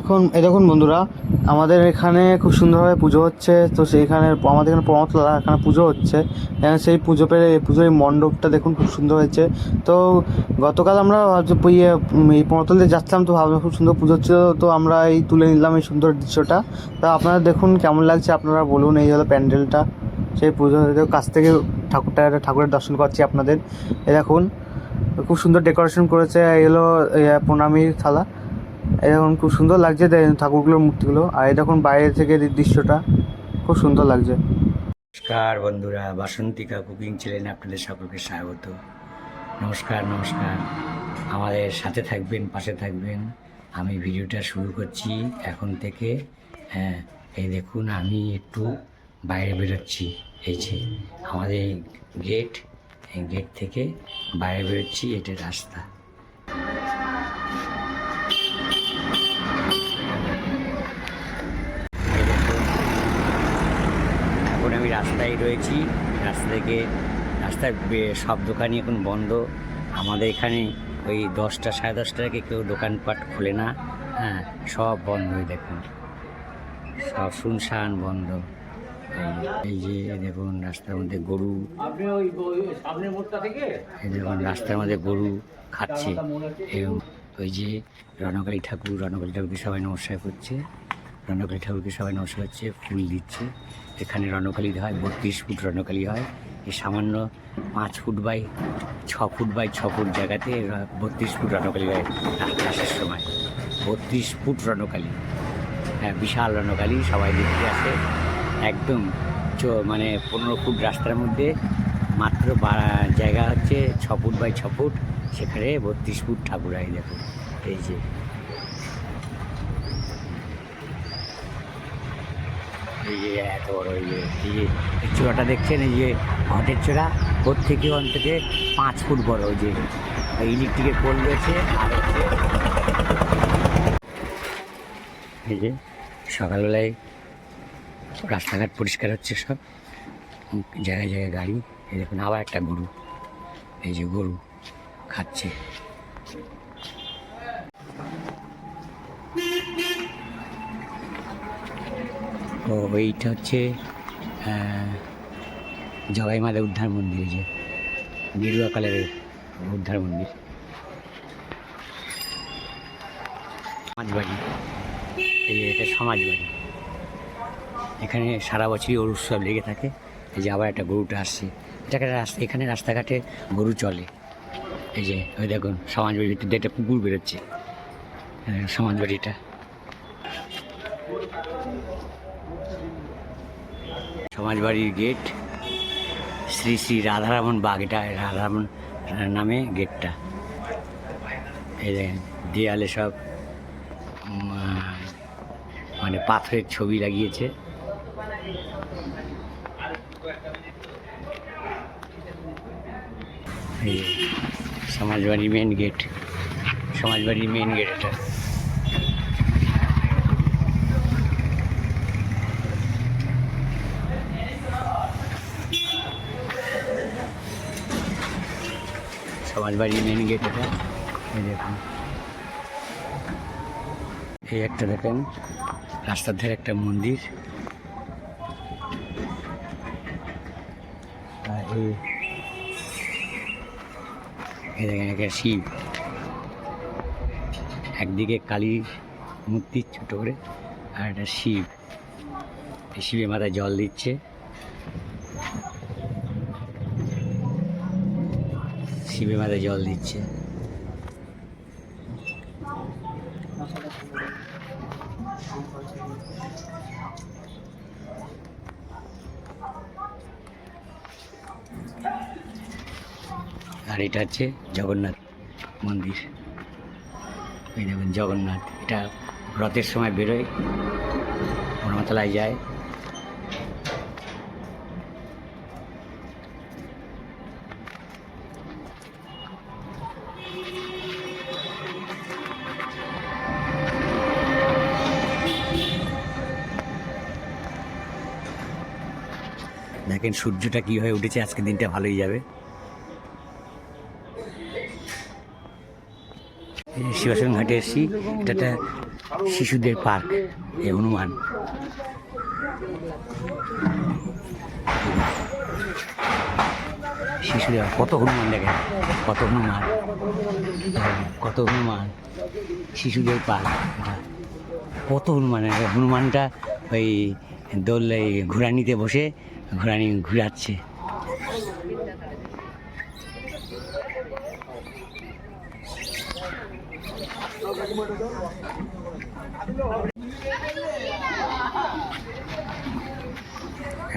এখন এই দেখুন বন্ধুরা, আমাদের এখানে খুব সুন্দরভাবে পুজো হচ্ছে। তো সেইখানে আমাদের এখানে প্রমতলা এখানে পুজো হচ্ছে। সেই পুজো পেরে পুজোর মণ্ডপটা দেখুন খুব সুন্দর হয়েছে। তো গতকাল আমরা ইয়ে এই প্রমতলে যাচ্ছিলাম, তো ভাবলাম খুব সুন্দর পুজো হচ্ছিল। তো আমরা এই তুলে নিলাম এই সুন্দর দৃশ্যটা। তো আপনারা দেখুন কেমন লাগছে, আপনারা বলুন। এই হলো প্যান্ডেলটা, সেই পুজো কাছ থেকে ঠাকুরটা, ঠাকুরের দর্শন করছি আপনাদের। এই দেখুন, খুব সুন্দর ডেকোরেশন করেছে। এই হলো প্রণামীর থালা। এই দেখুন খুব সুন্দর লাগছে ঠাকুরগুলোর মূর্তিগুলো। আর এই দেখুন বাইরে থেকে দৃশ্যটা, খুব সুন্দর লাগছে। নমস্কার বন্ধুরা, বাসন্তিকা কুকিং চ্যানেলে আপনাদের সকলকে স্বাগত। নমস্কার নমস্কার। আমাদের সাথে থাকবেন, পাশে থাকবেন। আমি ভিডিওটা শুরু করছি এখন থেকে। হ্যাঁ এই দেখুন, আমি একটু বাইরে বেরোচ্ছি। এই যে আমাদের গেট এই গেট থেকে বাইরে বেরোচ্ছি, এটা রাস্তা। আমি রাস্তায় রয়েছি। রাস্তা থেকে রাস্তায় বে- সব দোকানই এখন বন্ধ। আমাদের এখানে ওই দশটা সাড়ে দশটা থেকে কেউ দোকানপাট খোলে না। হ্যাঁ সব বন্ধ হয়ে দেখুন। সব শুনশান বন্ধ। এই- যে দেখুন রাস্তার মধ্যে গরু। এই দেখুন রাস্তার মধ্যে গরু খাচ্ছে। এবং ওই যে রণকালী ঠাকুর রণকালী ঠাকুরকে সবাই নমস্কার করছে। রণকালী ঠাকুরকে সবাই নমস্কার করছে, ফুল দিচ্ছে। এখানে রণকালী হয়, বত্রিশ ফুট রণকালী হয়। এই সামান্য পাঁচ ফুট বাই ছ ফুট বাই ছ ফুট জায়গাতে বত্রিশ ফুট রণকালী হয় রাসের সময়। বত্রিশ ফুট রণকালী হ্যাঁ বিশাল রণকালী সবাই দেখতে আসে। একদম মানে পনেরো ফুট রাস্তার মধ্যে মাত্র জায়গা হচ্ছে ছ ফুট বাই ছ ফুট, সেখানে বত্রিশ ফুট ঠাকুর হয় দেখুন এই যে এই যে এত বড় এই যে এই যে চূড়াটা দেখছেন? এই যে ঘটের চূড়া ওর থেকে অন্তত পাঁচ ফুট বড় ওই যে। ইলেকট্রিকের পোল রয়েছে আর এই যে সকালবেলায় রাস্তাঘাট পরিষ্কার হচ্ছে সব। জায়গায় জায়গায় গাড়ি, এই দেখুন আবার একটা গরু, এই যে গরু খাচ্ছে। ও এইটা হচ্ছে আহ, জগাই মাতা উদ্ধার মন্দির যে গেরুয়া কালারের উদ্ধার মন্দির। সমাজবাড়ি এই এটা সমাজবাড়ি। এখানে সারা বছরই ওর উৎসব লেগে থাকে এই যে আবার একটা গরুটা আসছে। এটাকে রাস্তা এখানে রাস্তাঘাটে গরু চলে। এই যে ওই দেখুন সমাজবাড়ির ভিতর দিয়ে একটা পুকুর বেরোচ্ছে সমাজবাড়িটা। সমাজবাড়ির গেট, শ্রী শ্রী রাধারামন বাগ এটা রাধারমন নামে গেটটা। দেয়ালে সব মানে পাথরের ছবি লাগিয়েছে। সমাজবাড়ি মেন গেট সমাজবাড়ির মেন গেট এটা। সমাজবাড়ির মেন গেট এটা এই দেখুন। এই একটা দেখেন, রাস্তার ধারে একটা মন্দির। এই দেখেন একটা শিব। একদিকে কালী মূর্তি ছোট করে, আর একটা শিব। এই শিবের মাথায় জল দিচ্ছে। শিবের মাথায় জল দিচ্ছে। আর এটা হচ্ছে জগন্নাথ মন্দির। এই দেখুন জগন্নাথ, এটা রথের সময় বেরোয়, বনমাতলায় যায়। দেখেন সূর্যটা কী হয়ে উঠেছে, আজকের দিনটা ভালোই যাবে। শিবাসন ঘাটে এসেছি, এটা একটা শিশুদের পার্ক, এ হনুমান। শিশুদের কত হনুমান দেখেন কত হনুমান কত হনুমান, শিশুদের পার্ক। কত হনুমান, হনুমানটা ওই দোল এই ঘোরানিতে বসে ঘোরানি ঘুরাচ্ছে।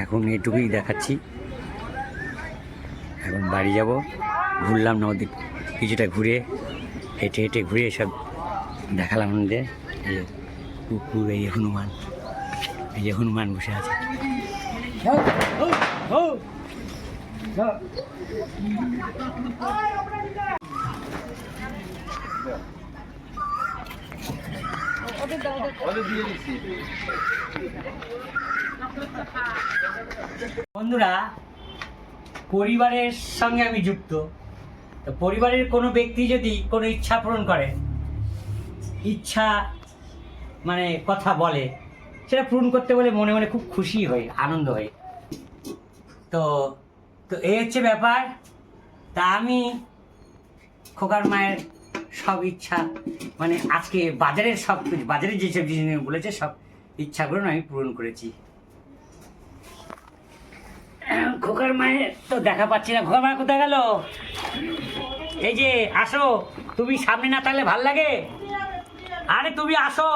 এখন এটুকুই দেখাচ্ছি। এখন বাড়ি যাব। ঘুরলাম না ওদিক কিছুটা ঘুরে, হেঁটে হেঁটে ঘুরে সব দেখালাম যে কুকুর, এই হনুমান, এই যে হনুমান বসে আছে। বন্ধুরা, পরিবারের সঙ্গে আমি যুক্ত। তো পরিবারের কোনো ব্যক্তি যদি কোনো ইচ্ছা পূরণ করে, ইচ্ছা মানে কথা বলে সেটা পূরণ করতে বলে মনে মনে খুব খুশি হই, আনন্দ হই। তো তো এই হচ্ছে ব্যাপার। তা আমি খোকার মায়ের সব ইচ্ছা মানে আজকে বাজারের সব বাজারের যেসব জিনিস বলেছে, সব ইচ্ছাগুলো আমি পূরণ করেছি। খোকার মায়ের তো দেখা পাচ্ছি না। খোকার মা কোথায় গেল? এই যে, আসো। তুমি সামনে না থাকলে ভালো লাগে? আরে তুমি আসো।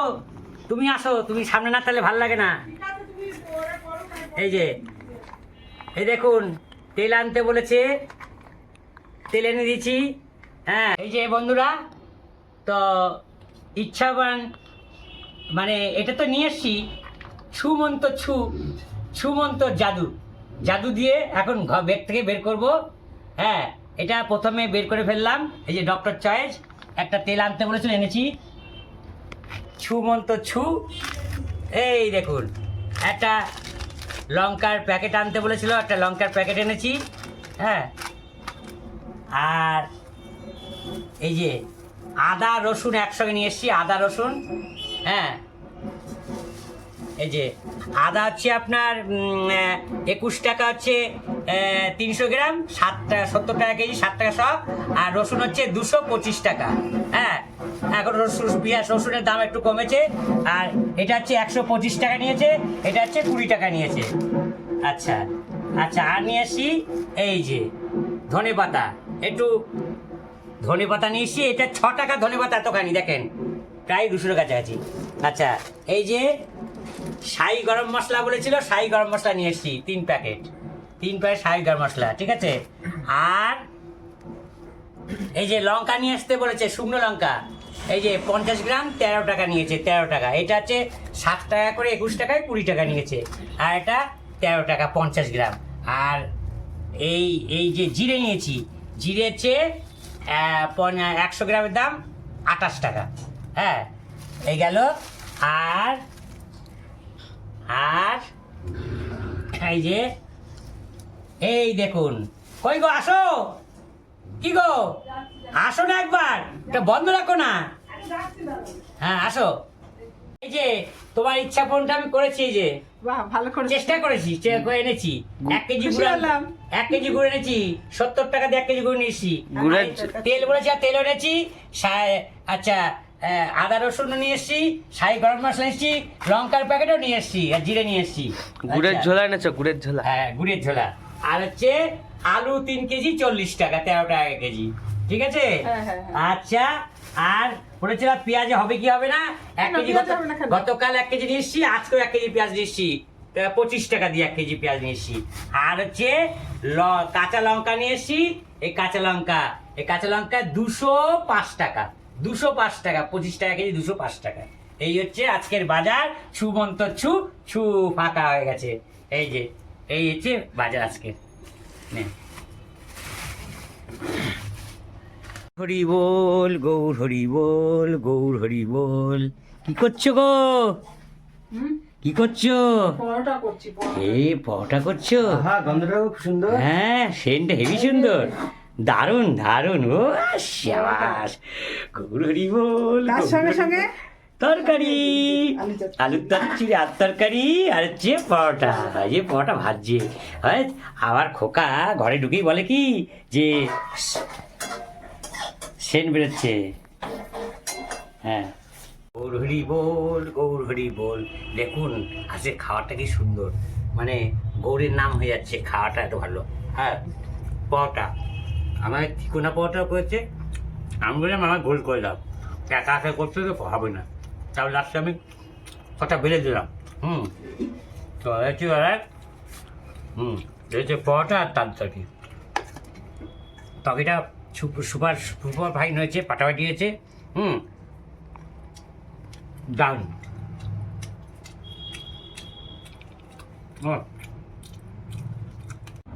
তুমি আসো, তুমি সামনে না তাহলে ভালো লাগে না। এই যে, এই দেখুন, তেল আনতে বলেছে, তেল এনে দিয়েছি হ্যাঁ এই যে বন্ধুরা, তো ইচ্ছাবান মানে এটা তো নিয়ে এসছি ছুমন্ত ছু ছুমন্ত জাদু জাদু দিয়ে এখন ব্যাগ থেকে বের করব হ্যাঁ এটা প্রথমে বের করে ফেললাম, এই যে ডক্টর চয়েস একটা তেল আনতে বলেছিল, এনেছি ছুমন্ত ছু। এই দেখুন, একটা লঙ্কার প্যাকেট আনতে বলেছিল, একটা লঙ্কার প্যাকেট এনেছি হ্যাঁ। আর এই যে আদা রসুন একসঙ্গে নিয়ে এসেছি, আদা রসুন হ্যাঁ। এই যে আদা হচ্ছে আপনার একুশ টাকা হচ্ছে তিনশো গ্রাম, সাত টাকা সত্তর টাকা কেজি, সাত টাকা সব, আর রসুন হচ্ছে দুশো পঁচিশ টাকা। হ্যাঁ এখন রসুন, পেঁয়াজ, রসুনের দাম একটু কমেছে, আর এটা হচ্ছে একশো পঁচিশ টাকা নিয়েছে, এটা হচ্ছে কুড়ি টাকা নিয়েছে। আচ্ছা আচ্ছা আর নিয়ে আসি, এই যে ধনে পাতা, একটু ধনে পাতা নিয়ে এসছি এটা ছ টাকা ধনে পাতা এতখানি, দেখেন, প্রায় দুশোর কাছাকাছি। আচ্ছা এই যে শাহি গরম মশলা বলেছিল, শাহি গরম মশলা নিয়ে এসছি, তিন প্যাকেট। তিন প্যাকেট শাহি গরম মশলা, ঠিক আছে? আর এই যে লঙ্কা নিয়ে আসতে বলেছে, শুকনো লঙ্কা। এই যে পঞ্চাশ গ্রাম, তেরো টাকা নিয়েছে, তেরো টাকা। এটা হচ্ছে সাত টাকা করে একুশ টাকায় কুড়ি টাকা নিয়েছে। আর এটা তেরো টাকা পঞ্চাশ গ্রাম। আর এই এই যে জিরে নিয়েছি, জিরে হচ্ছে একশো গ্রামের দাম আঠাশ টাকা। হ্যাঁ এই গেল। আর এই যে। এই দেখুন। কই গো আসো। কি গো? আসো না একবার। এটা বন্ধ রাখো না। হ্যাঁ আসো। এই যে তোমার ইচ্ছা পূরণটা আমি করেছি এই যে। ভালো করে চেষ্টা করেছি চে- করে এনেছি। এক কেজি গুড় হলাম। এক কেজি গুড় এনেছি সত্তর টাকা দিয়ে এক কেজি গুড় নিয়েছি। তেল বলেছি আর তেল এনেছি আচ্ছা আদা রসুন নিয়ে এসছি শাহি গরম মশলা এসছি লঙ্কার প্যাকেটও নিয়ে এসছি আর জিরে নিয়ে এসছি। গুড়ের আচ্ছা। ঝোলা এনেছো গুড়ের ঝোলা? হ্যাঁ গুড়ের ঝোলা। আর হচ্ছে আলু তিন কেজি চল্লিশ টাকা তেরো টাকা কেজি। ঠিক আছে? হ্যাঁ, হ্যাঁ, হ্যাঁ। আচ্ছা আর বলেছিলাম পেঁয়াজে হবে কি হবে না? এক কেজি? গতকাল এক কেজি নিয়ে এসছি আজকেও এক কেজি পেঁয়াজ নিয়ে এসছি। পঁচিশ টাকা দিয়ে এক কেজি পেঁয়াজ নিয়ে এসছি। আর হচ্ছে ল- কাঁচা লঙ্কা নিয়ে এসছি। এই কাঁচা লঙ্কা এই কাঁচা লঙ্কা দুশো পাঁচ টাকা। দুশো পাঁচ টাকা পঁচিশ টাকা কেজি দুশো পাঁচ টাকা। এই হচ্ছে আজকের বাজার ছুমন্ত ছু ছু ফাঁকা হয়ে গেছে। এই যে এই হচ্ছে বাজার আজকে। নে। হরি বল গৌর হরি বল গৌর হরি বল। কি করছ গো? কি করছ? পরোটা করছি পরোটা। পরোটা করছ? হ্যাঁ গন্ধটা খুব সুন্দর। হ্যাঁ সেন্টটা হেভি সুন্দর। দারুণ দারুণ। ও শ্যাবাস গৌর হরি বল তার সঙ্গে সঙ্গে? তরকারি। আলুর তরকারি আর তরকারি আর হচ্ছে পরোটা যে পরোটা ভাজছে। হয় আবার খোকা ঘরে ঢুকেই বলে কি যে সেন বেরোচ্ছে। হ্যাঁ। গৌর হরি বল গৌর হরি বল। দেখুন আজকে খাওয়াটা কি সুন্দর। মানে গৌরের নাম হয়ে যাচ্ছে খাওয়াটা এত ভালো। হ্যাঁ পরোটা। আমার ঠিকোনা পরোটা করেছে আমি বললাম, আমার গোল করে দাও। একা একা করতে তো হবে না। তাহলে লাস্টে আমি কথা বেড়ে দিলাম। হুম। তো হচ্ছে আর হুম, এই হচ্ছে পরোটা আর তার তরকারি। তরকারিটা সুপ- সুপার সুপার ফাইন হয়েছে, পাটাপাটি হয়েছে, হুম। দারুণ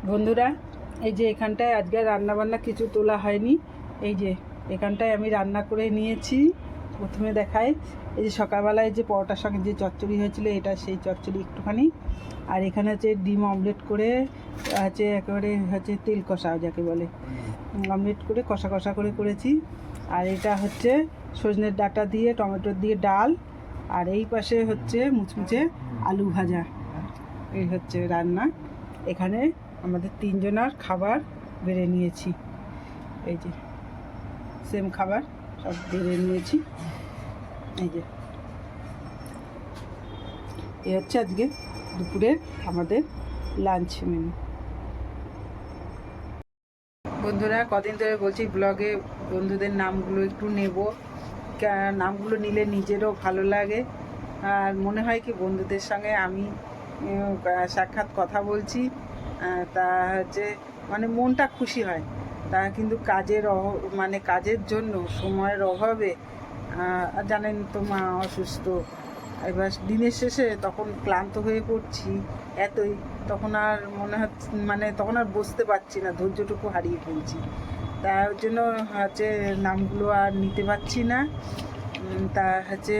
বন্ধুরা এই যে এখানটায় আজকে রান্না বান্না কিছু তোলা হয়নি। এই যে এখানটায় আমি রান্না করে নিয়েছি। প্রথমে দেখাই এই যে সকালবেলায় যে পরোটার সঙ্গে যে চচ্চড়ি হয়েছিল এটা সেই চচ্চড়ি একটুখানি। আর এখানে হচ্ছে ডিম অমলেট করে হচ্ছে একেবারে হচ্ছে তেল কষা যাকে বলে। অমলেট করে কষা কষা করে করেছি। আর এটা হচ্ছে সজনের ডাঁটা দিয়ে টমেটো দিয়ে ডাল। আর এই পাশে হচ্ছে মুচমুচে আলু ভাজা। এই হচ্ছে রান্না। এখানে আমাদের তিনজনার খাবার বেড়ে নিয়েছি। এই যে সেম খাবার সব বেড়ে নিয়েছি। এই যে, এ হচ্ছে আজকে দুপুরের আমাদের লাঞ্চ মেনু বন্ধুরা, কদিন ধরে বলছি ব্লগে বন্ধুদের নামগুলো একটু নেব। নামগুলো নিলে নিজেরও ভালো লাগে। আর মনে হয় কি বন্ধুদের সঙ্গে আমি সাক্ষাৎ কথা বলছি। তা হচ্ছে মানে মনটা খুশি হয়। তা কিন্তু কাজের মানে কাজের জন্য সময়ের অভাবে জানেন তো মা অসুস্থ। এবার দিনের শেষে তখন ক্লান্ত হয়ে পড়ছি এতই, তখন আর মনে হচ্ছে মানে তখন আর বসতে পারছি না, ধৈর্যটুকু হারিয়ে ফেলছি। তার জন্য হচ্ছে নামগুলো আর নিতে পারছি না। তা হচ্ছে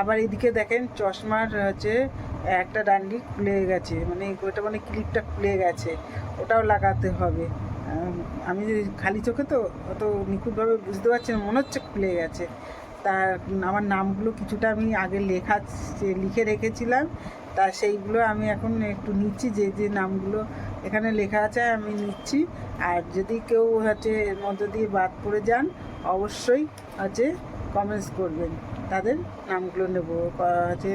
আবার এদিকে দেখেন চশমার হচ্ছে একটা ডান্ডি খুলে গেছে মানে ওটা মানে ক্লিপটা খুলে গেছে, ওটাও লাগাতে হবে। আমি খালি চোখে তো, অত নিখুঁতভাবে বুঝতে পারছি না, মনে হচ্ছে খুলে গেছে। তা আমার নামগুলো কিছুটা আমি আগে লেখা লিখে রেখেছিলাম, তা সেইগুলো আমি এখন একটু নিচ্ছি, যে যে নামগুলো এখানে লেখা আছে আমি নিচ্ছি। আর যদি কেউ হচ্ছে এর মধ্যে দিয়ে বাদ পড়ে যান, অবশ্যই হচ্ছে কমেন্টস করবেন। তাদের নামগুলো নেব। হচ্ছে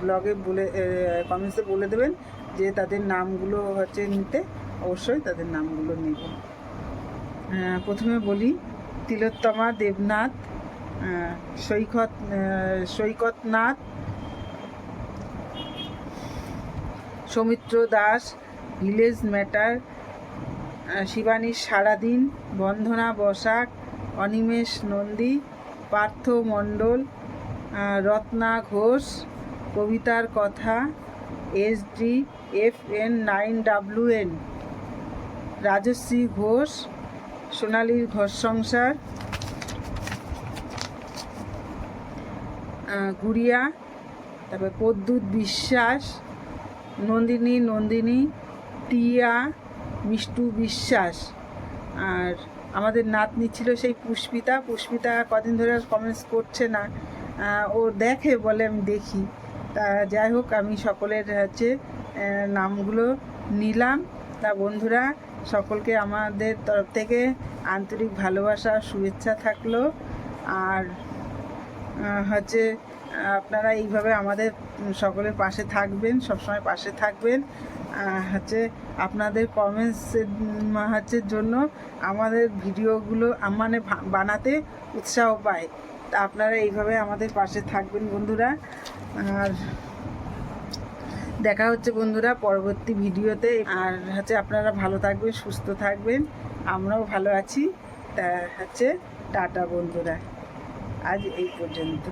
ব্লগে বলে কমেন্টসে বলে দেবেন যে তাদের নামগুলো হচ্ছে নিতে অবশ্যই তাদের নামগুলো নেব। প্রথমে বলি, তিলোত্তমা দেবনাথ সৈকত সৈকতনাথ, সৌমিত্র দাস, ভিলেজ ম্যাটার শিবানী সারাদিন বন্ধনা বসাক, অনিমেষ নন্দী পার্থ মণ্ডল রত্না ঘোষ, কবিতার কথা, S D, F N, nine W N, Rajashree Ghosh, সোনালীর ঘর সংসার গুড়িয়া, তারপরে প্রদ্যুৎ বিশ্বাস, নন্দিনী নন্দিনী, টিয়া, মিষ্টু বিশ্বাস, আর আমাদের নাতনি ছিল সেই পুষ্পিতা। পুষ্পিতা কদিন ধরে আর কমেন্টস করছে না। ও দেখে বলে আমি দেখি। তা যাই হোক, আমি সকলের হচ্ছে নামগুলো নিলাম। তা বন্ধুরা, সকলকে আমাদের তরফ থেকে আন্তরিক ভালোবাসা, শুভেচ্ছা থাকল। আর হচ্ছে, আপনারা এইভাবে আমাদের সকলের পাশে থাকবেন, সবসময় পাশে থাকবেন। হচ্ছে আপনাদের কমেন্টস হচ্ছে জন্য আমাদের ভিডিওগুলো মানে বানাতে উৎসাহ পায়। তা আপনারা এইভাবে আমাদের পাশে থাকবেন বন্ধুরা। আর দেখা হচ্ছে বন্ধুরা পরবর্তী ভিডিওতে আর হচ্ছে আপনারা ভালো থাকবেন, সুস্থ থাকবেন। আমরাও ভালো আছি। তা হচ্ছে টাটা বন্ধুরা। আজ এই পর্যন্ত।